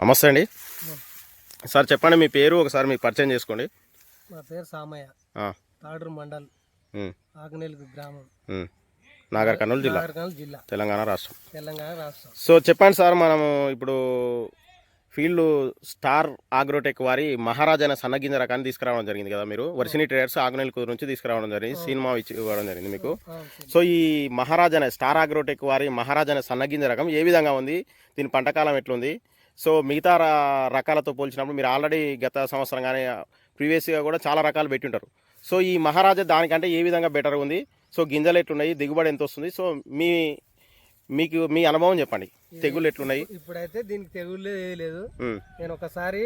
నమస్తే అండి. సార్ చెప్పండి మీ పేరు ఒకసారి మీకు పరిచయం చేసుకోండి. మా పేరు సామయ్య. తాడూరు మండల్. ఆకునేలుగు గ్రామం. నాగర్ కర్నూలు జిల్లా. జిల్లా. తెలంగాణ రాష్ట్రం. తెలంగాణ రాష్ట్రం. సో చెప్పండి సార్ మనము ఇప్పుడు ఫీల్డ్ స్టార్ ఆగ్రోటెక్ వారి మహారాజా అనే సన్నగింజ రకాన్ని తీసుకురావడం జరిగింది కదా మీరు? వర్షిని ట్రేడర్స్ ఆగ్నేల్ కుదురు నుంచి తీసుకురావడం జరిగింది. సినిమా ఇచ్చి ఇవ్వడం జరిగింది మీకు. సో ఈ మహారాజా అనే స్టార్ ఆగ్రోటెక్ వారి మహారాజా అనే సన్నగింజ రకం ఏ విధంగా ఉంది? దీని పంటకాలం ఎట్లుంది? సో మిగతా రకాలతో పోల్చినప్పుడు మీరు ఆల్రెడీ గత సంవత్సరం కానీ ప్రీవియస్గా కూడా చాలా రకాలు పెట్టుంటారు. సో ఈ మహారాజా దానికంటే ఏ విధంగా బెటర్ ఉంది? సో గింజలు ఎట్లున్నాయి? దిగుబడి ఎంత వస్తుంది సో మీ మీకు మీ అనుభవం చెప్పండి. తెగులు ఎట్లున్నాయి? ఇప్పుడైతే దీనికి తెగుళ్ళు లేదు. నేను ఒకసారి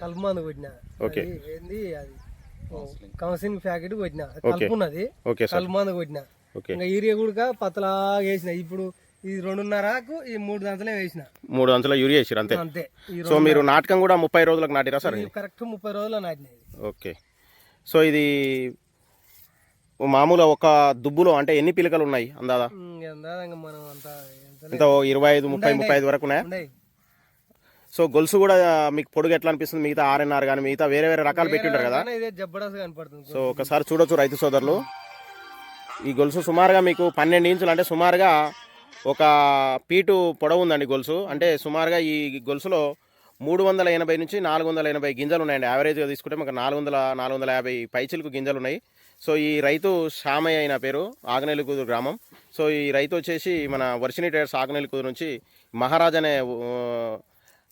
కలుపు మందు కొట్టిన. ఓకే. ఏంది? అది కౌన్సిలింగ్ ప్యాకెట్ కొట్టిన. కలుపు ఉన్నది ఓకే సార్. కలుపు మందు కొట్టిన. ఓకే. ఇంకా యూరియా కూడా పతలాగా వేసిన. ఇప్పుడు ఈ రెండున్నరకు ఈ మూడు దాంతలే వేసిన. మూడు అంచుల యూరియా వేసారు అంతే. అంతే. సో మీరు నాటకం కూడా ముప్పై రోజులకు నాటిరా సార్? ఇది? కరెక్ట్ ముప్పై రోజులు నాటినది ఓకే. సో ఇది మామూలుగా ఒక దుబ్బులో అంటే ఎన్ని పిలకలు ఉన్నాయి అందాదా? మనం అంతా ఎంత ఇరవై ఐదు ముప్పై ముప్పై ఐదు వరకు ఉన్నాయా? సో గొలుసు కూడా మీకు పొడుగు ఎట్లా అనిపిస్తుంది? మిగతా ఆర్ఎన్ఆర్ కానీ మిగతా వేరే వేరే రకాలు పెట్టింటారు కదా? ఇదే జబర్దస్త్ కనపడుతుంది. సో ఒకసారి చూడొచ్చు రైతు సోదరులు. ఈ గొలుసు సుమారుగా మీకు పన్నెండు ఇంచులు అంటే సుమారుగా ఒక పీటు పొడవు ఉందండి గొలుసు. అంటే సుమారుగా ఈ గొలుసులో మూడు వందల ఎనభై నుంచి నాలుగు వందల ఎనభై గింజలు ఉన్నాయండి. యావరేజ్గా తీసుకుంటే మాకు నాలుగు వందల నాలుగు వందల యాభై పైచిలకు గింజలు ఉన్నాయి. సో ఈ రైతు శామయ్య అయిన పేరు ఆగనేలుకూరు గ్రామం. సో ఈ రైతు వచ్చేసి మన వర్షిని ట్రేడర్స్ ఆగనేలుకూరు నుంచి మహారాజ్ అనే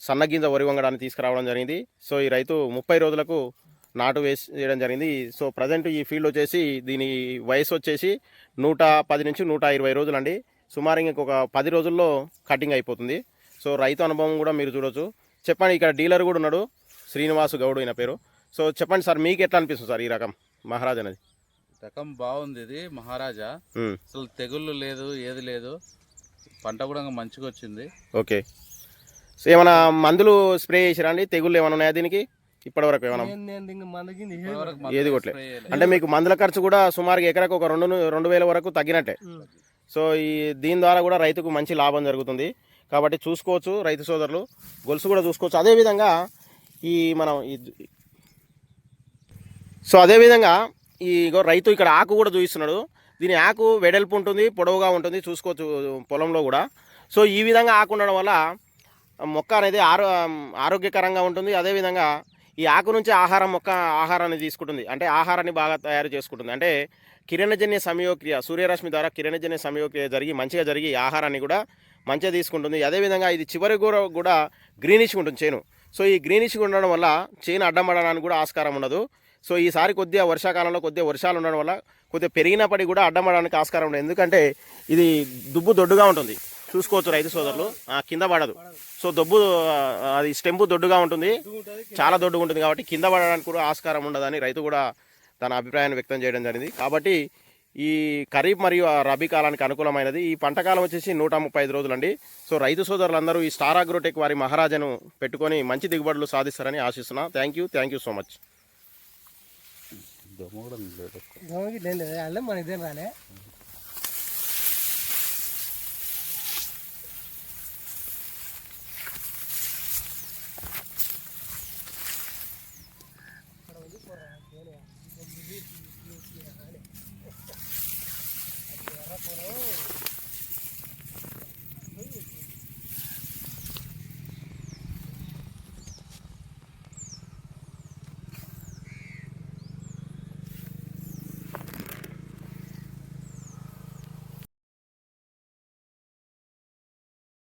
సన్నగింజ వరి వంగడాన్ని తీసుకురావడం జరిగింది. సో ఈ రైతు ముప్పై రోజులకు నాటు వేసి చేయడం జరిగింది. సో ప్రజెంట్ ఈ ఫీల్డ్ వచ్చేసి దీని వయసు వచ్చేసి నూట పది నుంచి నూట ఇరవై రోజులు అండి సుమారు ఇంకొక పది రోజుల్లో కటింగ్ అయిపోతుంది. సో రైతు అనుభవం కూడా మీరు చూడొచ్చు. చెప్పండి ఇక్కడ డీలర్ కూడా ఉన్నాడు శ్రీనివాసు గౌడ్ అయిన పేరు. సో చెప్పండి సార్ మీకు ఎట్లా అనిపిస్తుంది సార్ ఈ రకం మహారాజ్ అనేది? రకం బాగుంది ఇది మహారాజా. అసలు తెగుళ్ళు లేదు ఏది లేదు. పంట కూడా మంచిగా వచ్చింది. ఓకే. సో ఏమైనా మందులు స్ప్రే చేసిరా అండి? తెగుళ్ళు ఏమైనా ఉన్నాయా దీనికి? ఏమైనా ఇంక మందకి ఇప్పటివరకు ఏది చేయలేదు. అంటే మీకు మందుల ఖర్చు కూడా సుమారుగా ఎకరకు ఒక రెండు రెండు వేల వరకు తగ్గినట్టే. సో ఈ దీని ద్వారా కూడా రైతుకు మంచి లాభం జరుగుతుంది. కాబట్టి చూసుకోవచ్చు రైతు సోదరులు. గొలుసు కూడా చూసుకోవచ్చు. అదేవిధంగా ఈ మనం ఈ సో అదేవిధంగా ఈ రైతు ఇక్కడ ఆకు కూడా చూపిస్తున్నాడు దీని ఆకు వెడల్పు ఉంటుంది పొడవుగా ఉంటుంది. చూసుకోవచ్చు పొలంలో కూడా. సో ఈ విధంగా ఆకు ఉండడం వల్ల మొక్క అనేది ఆరో ఆరోగ్యకరంగా ఉంటుంది. అదేవిధంగా ఈ ఆకు నుంచి ఆహారం మొక్క ఆహారాన్ని తీసుకుంటుంది. అంటే ఆహారాన్ని బాగా తయారు చేసుకుంటుంది. అంటే కిరణజన్య సమయోక్రియ సూర్యరశ్మి ద్వారా కిరణజన్య సమయోక్రియ జరిగి మంచిగా జరిగి ఈ ఆహారాన్ని కూడా మంచిగా తీసుకుంటుంది. అదేవిధంగా ఇది చివరి కూడా కూడా గ్రీనిష్గా ఉంటుంది చేను. సో ఈ గ్రీనిష్గా ఉండడం వల్ల చేను అడ్డం పడడానికి కూడా ఆస్కారం ఉండదు. సో ఈసారి కొద్దిగా వర్షాకాలంలో కొద్దిగా వర్షాలు ఉండడం వల్ల కొద్దిగా పెరిగినప్పటికీ కూడా అడ్డమడడానికి ఆస్కారం ఉండదు. ఎందుకంటే ఇది దుబ్బు దొడ్డుగా ఉంటుంది. చూసుకోవచ్చు రైతు సోదరులు. కింద పడదు. సో దొబ్బు అది స్టెంపు దొడ్డుగా ఉంటుంది. చాలా దొడ్డుగా ఉంటుంది కాబట్టి కింద పడడానికి కూడా ఆస్కారం ఉండదని రైతు కూడా తన అభిప్రాయాన్ని వ్యక్తం చేయడం జరిగింది. కాబట్టి ఈ ఖరీఫ్ మరియు ఆ రబీ కాలానికి అనుకూలమైనది. ఈ పంట కాలం వచ్చేసి నూట ముప్పై ఐదు రోజులండి. సో రైతు సోదరులందరూ ఈ స్టార్ అగ్రోటెక్ వారి మహారాజాను పెట్టుకొని మంచి దిగుబడులు సాధిస్తారని ఆశిస్తున్నా. Thank you thank you so much.